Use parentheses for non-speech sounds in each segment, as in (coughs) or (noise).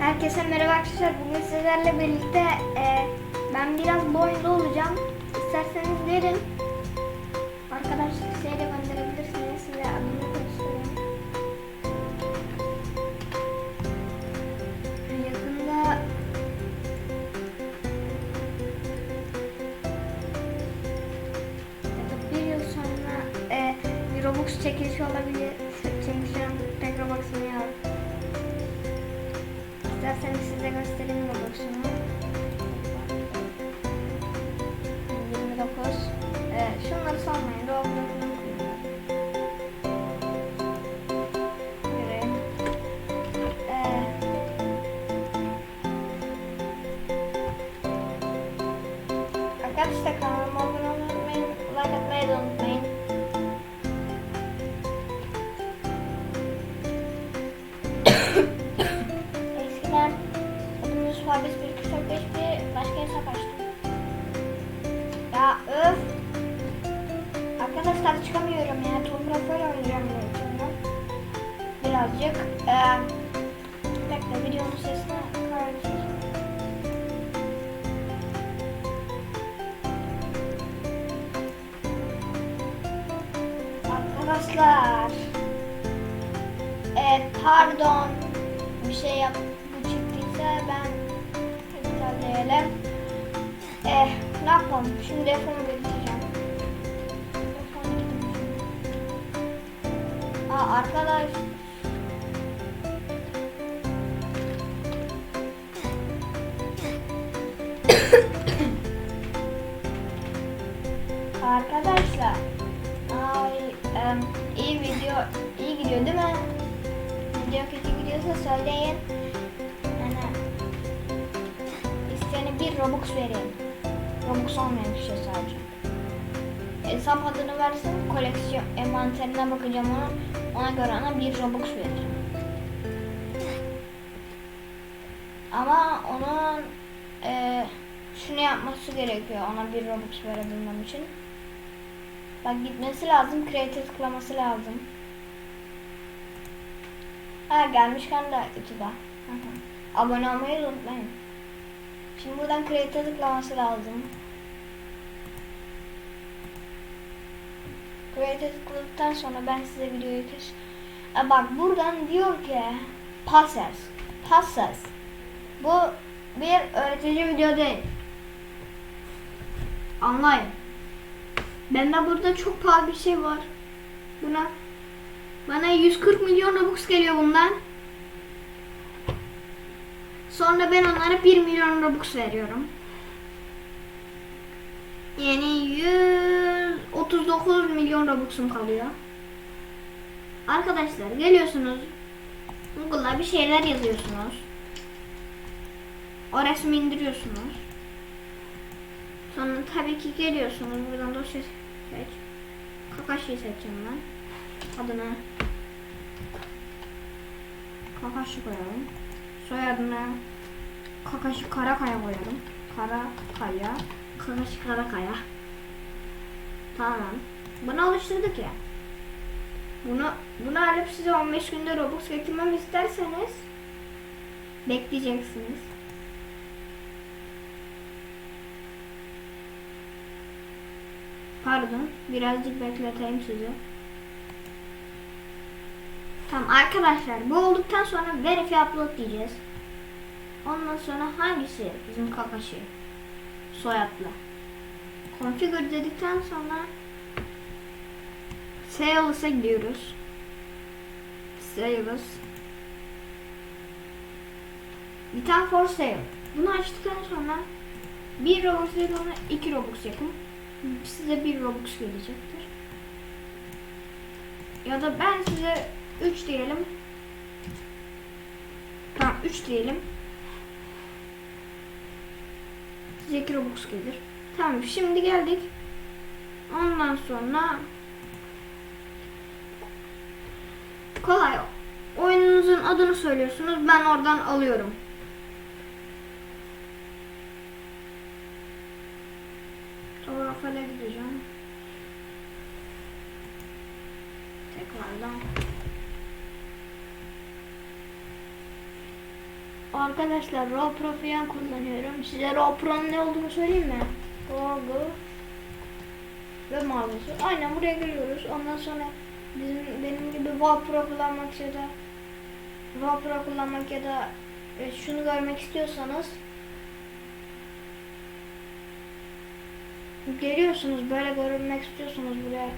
Herkese merhaba arkadaşlar. Bugün sizlerle birlikte e, ben biraz bu oyunda olacağım. İsterseniz verin. Arkadaşlar şey de gönderebilirsiniz. Size adını göstereyim. Yakında ya da bir yıl sonra e, bir Robux çekilişi olabilir. İsterseniz size göstereyim Fabis 145 bir başka hesap açtım. Ya öf. Arkadaşlar çıkamıyorum ya. Tom Profil oynayacağım sonra. Birazcık. Ee, bekle videonun sesini kaydedeceğim. Arkadaşlar. Ee, pardon. Bir şey yap bu çıktıysa iptalleyelim. Eh, ne yapalım? Şimdi telefonu gideceğim. Aa arkadaş. (coughs) Arkadaşlar. Ay, em, iyi video, iyi gidiyor değil mi? Video kötü gidiyorsa söyleyin. Robux vereyim. Robux olmayan kişiye sadece. Hesap adını versin, koleksiyon envanterine bakacağım ona. Ona göre ona bir Robux veririm. Ama onun e, şunu yapması gerekiyor ona bir Robux verebilmem için. Bak gitmesi lazım, creative tıklaması lazım. Ha gelmişken de YouTube'a. Abone olmayı unutmayın. Şimdi buradan creative tıklaması lazım. Creative tıkladıktan sonra ben size videoyu kes. E bak buradan diyor ki passes. Passes. Bu bir öğretici video değil. Anlayın. Bende burada çok pahalı bir şey var. Buna bana 140 milyon Robux geliyor bundan. Sonra ben onlara 1 milyon Robux veriyorum. Yani 139 milyon Robux'um kalıyor. Arkadaşlar geliyorsunuz. Google'a bir şeyler yazıyorsunuz. O resmi indiriyorsunuz. Sonra tabii ki geliyorsunuz. Buradan dosya seç. Kakashi'yi seçeceğim ben. Adını Kakashi koyalım. Soyadını Kakashi Karakaya koyalım. Karakaya. Kakashi Karakaya. Tamam. Bunu alıştırdık ya. Bunu bunu alıp size 15 günde Robux getirmem isterseniz bekleyeceksiniz. Pardon, birazcık bekleteyim sizi. Tamam arkadaşlar bu olduktan sonra verify upload diyeceğiz. Ondan sonra hangisi bizim kakashi soyadlı. Configure dedikten sonra Sales'a gidiyoruz. Sales. Return for sale. Bunu açtıktan sonra 1 Robux değil ona 2 Robux yapın. Size 1 Robux gelecektir. Ya da ben size 3 diyelim. Tamam 3 diyelim. Size 2 Robux gelir. Tamam şimdi geldik. Ondan sonra kolay. Oyununuzun adını söylüyorsunuz. Ben oradan alıyorum. Arkadaşlar Raw Pro falan kullanıyorum. Size Raw Pro'nun ne olduğunu söyleyeyim mi? Google ve mağazası. Aynen buraya giriyoruz. Ondan sonra bizim benim gibi Raw Pro kullanmak ya da Raw Pro kullanmak ya da e, şunu görmek istiyorsanız geliyorsunuz böyle görünmek istiyorsanız buraya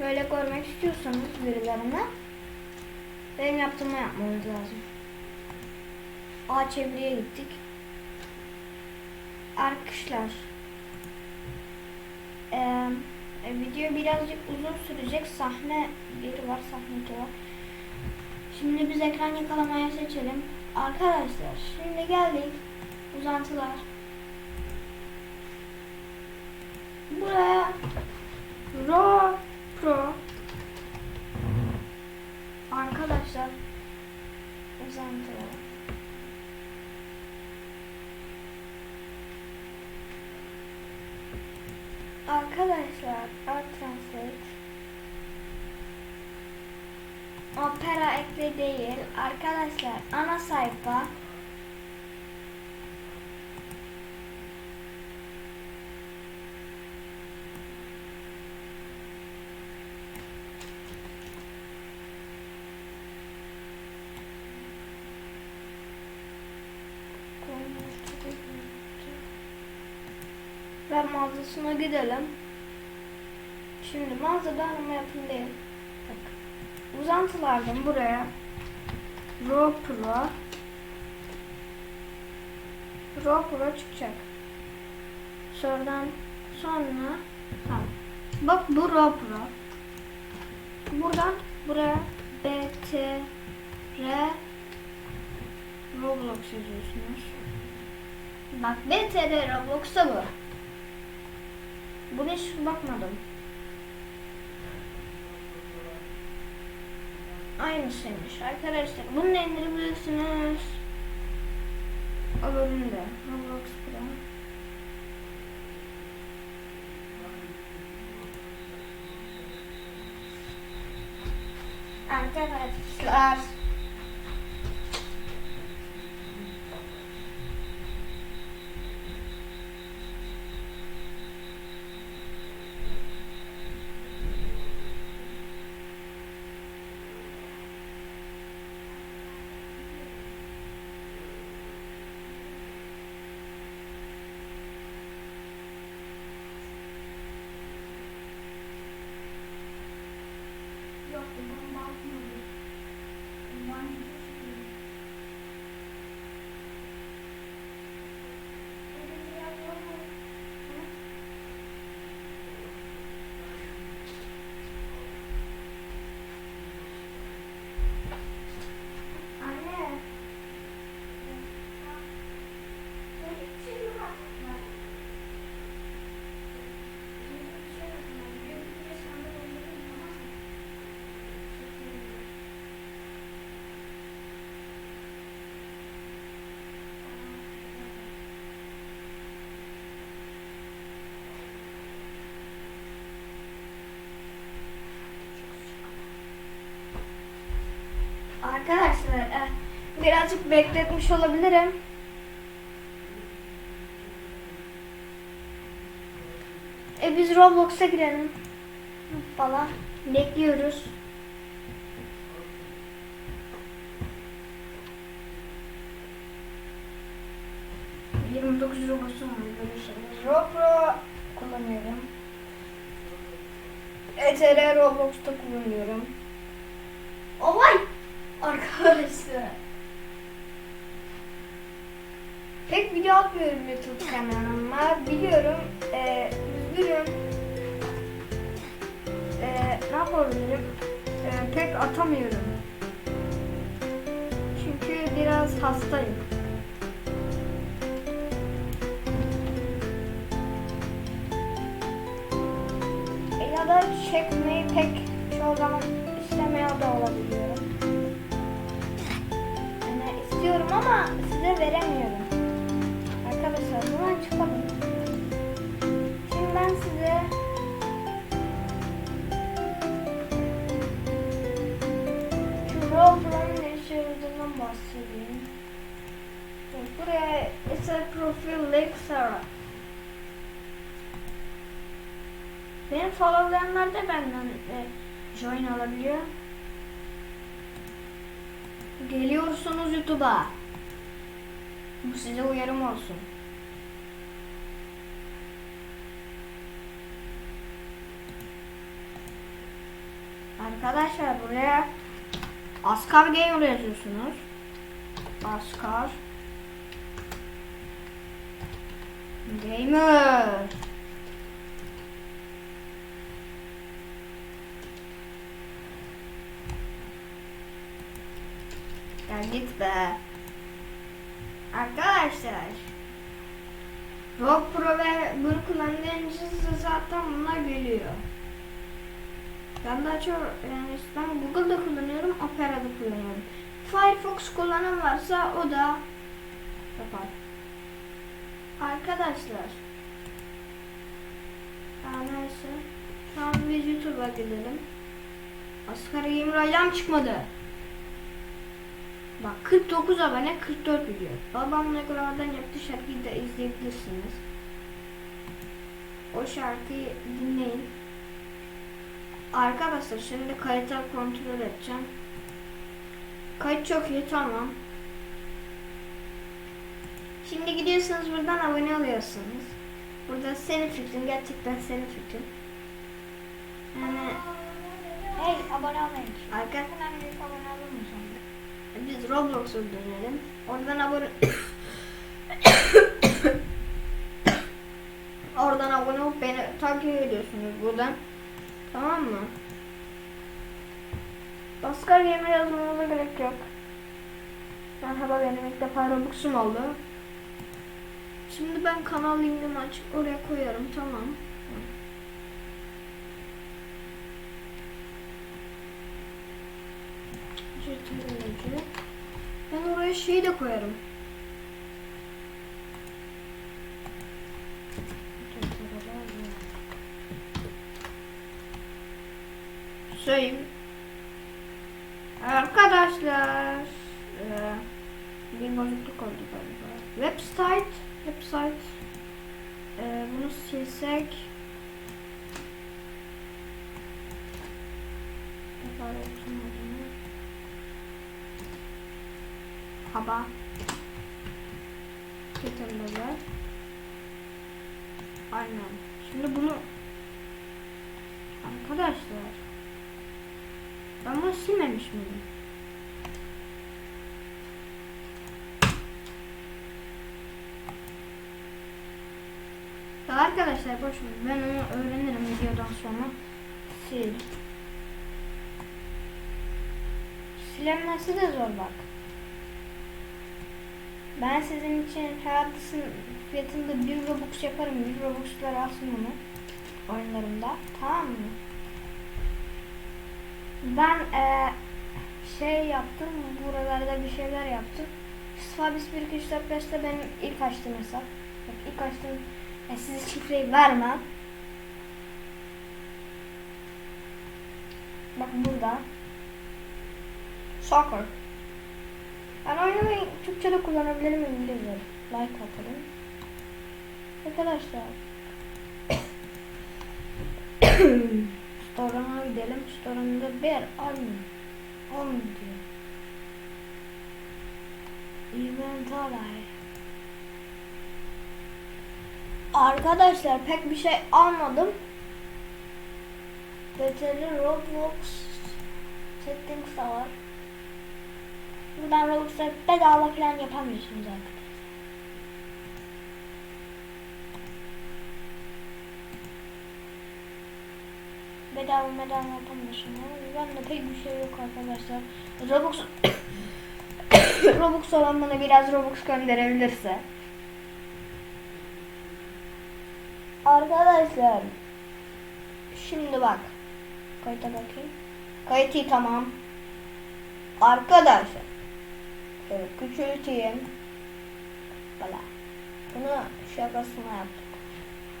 böyle görmek istiyorsanız birilerine benim yaptığımı yapmanız lazım. A çeviriye gittik. Arkadaşlar eee, e, video birazcık uzun sürecek. Sahne biri var, sahne iki var. Şimdi biz ekran yakalamaya seçelim. Arkadaşlar şimdi geldik. Uzantılar. Buraya Raw Pro Arkadaşlar uzantılar. Arkadaşlar Translate Opera ekli değil. Arkadaşlar ana sayfa ve mağazasına gidelim. Şimdi mağazada arama yapın değil. Bak. Uzantılardan buraya Raw Pro Raw Pro çıkacak. Sonradan sonra tamam. Bak bu Raw Pro. Buradan buraya B T R Roblox yazıyorsunuz. Bak BTR Roblox'ta bu. Buna hiç bakmadım. Aynısıymış arkadaşlar. Bunu da indirebilirsiniz. O bölümde. Roblox Pro. Arkadaşlar. Birazcık bekletmiş olabilirim. E biz Roblox'a girelim. Falan. Bekliyoruz. Yirmi dokuz Roblox'um var. Roblo kullanıyorum. ETR Roblox'ta kullanıyorum. Olay! Arkadaşlar. Pek video atmıyorum YouTube kanalıma. Biliyorum. E, üzgünüm. E, ne yapabilirim? E, pek atamıyorum. Çünkü biraz hastayım. E, ya da çekmeyi pek çoğu zaman istemiyor da olabiliyorum. Yani istiyorum ama size veremiyorum. İse profil Lake Sarah. Benim followlayanlar da benden e, join alabiliyor. Geliyorsunuz YouTube'a. Bu size uyarım olsun. Arkadaşlar buraya Askar Gamer yazıyorsunuz. Askar Gamer Ya git be. Arkadaşlar. Rock Pro ve bunu kullandığınızda zaten bunlar geliyor. Ben daha çok yani ben Google'da kullanıyorum, Opera'da kullanıyorum. Firefox kullanan varsa o da yapar. Arkadaşlar. Ya neyse. An biz YouTube'a gidelim. Asgari Gamer ayağım çıkmadı. Bak 49 abone 44 video. Babamla Grava'dan yaptığı şarkıyı da izleyebilirsiniz. O şarkıyı dinleyin. Arkadaşlar şimdi kayıtları kontrol edeceğim. Kayıt çok iyi tamam. Şimdi gidiyorsunuz buradan abone oluyorsunuz. Burada senin fikrin gerçekten senin fikrin. Yani Hey abone olmayın. arka Hemen bir abone olur musun? biz Roblox'a dönelim. Oradan abone (coughs) Oradan abone olup beni takip ediyorsunuz buradan. Tamam mı? Oscar Gamer yazmanıza gerek yok. Merhaba benim ilk defa Robux'um oldu. Şimdi ben kanal linkimi açıp oraya koyarım tamam. Ben oraya şeyi de koyarım. Söyleyeyim. Arkadaşlar. eee, bir bozukluk oldu galiba. Website. Website. Eee, bunu silsek. Tekrar olsun adını. Haba. Getirdiler. Aynen. Şimdi bunu Arkadaşlar Ben bunu silmemiş miydim? Arkadaşlar boş. Ben onu öğrenirim videodan sonra. Sil. Silinmesi de zor bak. Ben sizin için hayatısın fiyatında bir Robux yaparım. Bir Robux'lar alsın onu. Oyunlarımda. Tamam mı? Ben eee, şey yaptım. Buralarda bir şeyler yaptım. Fabis 1 2 3 4 5'te benim ilk açtığım hesap. Bak ilk açtığım e, size şifreyi vermem. Bak burada. Soccer. Ben oyunu Türkçe'de kullanabilirim İngilizce. Like atalım. Arkadaşlar. (coughs) Store'una gidelim. Store'unda bir almıyor. Olmuyor diyor. Inventory. Arkadaşlar pek bir şey almadım. Beteli Roblox settings var. Buradan Roblox'ta bedava falan yapamıyorsunuz arkadaşlar. Bedava bedava yapamıyorsunuz. Ben de pek bir şey yok arkadaşlar. Robux (coughs) Robux olan bana biraz Robux gönderebilirse. Arkadaşlar şimdi bak kayıta bakayım. Kayıt iyi tamam. Arkadaşlar şöyle küçülteyim. Bunu şakasına yaptık.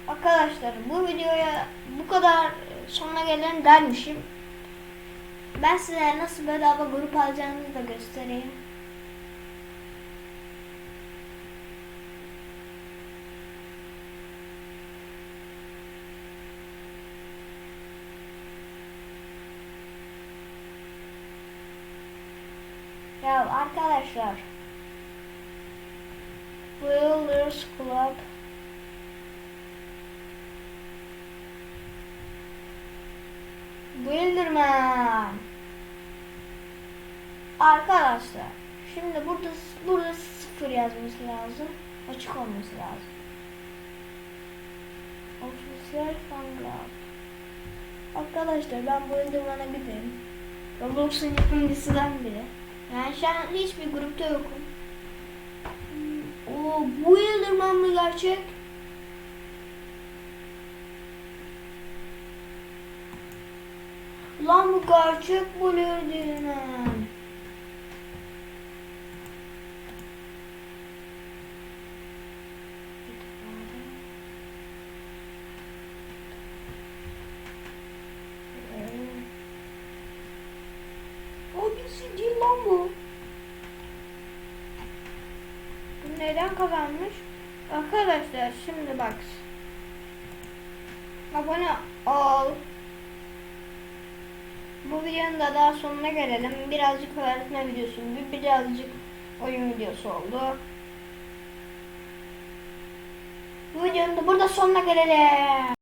Arkadaşlar bu videoya bu kadar sonuna gelen dermişim. Ben size nasıl bedava grup alacağınızı da göstereyim. Ya arkadaşlar. Builders Club. Builderman. Arkadaşlar. Şimdi burada burada sıfır yazması lazım. Açık olması lazım. Official fan club. Arkadaşlar ben Builderman'a giderim. Roblox'un yapımcısından biri. Yani şu an hiçbir grupta yokum. O bu Yıldırman mı gerçek? Lan bu gerçek bu Yıldırman. Kazanmış? Arkadaşlar şimdi bak. Abone ol. Bu videonun da daha sonuna gelelim. Birazcık öğretme videosu, bir birazcık oyun videosu oldu. Bu videonun da burada sonuna gelelim.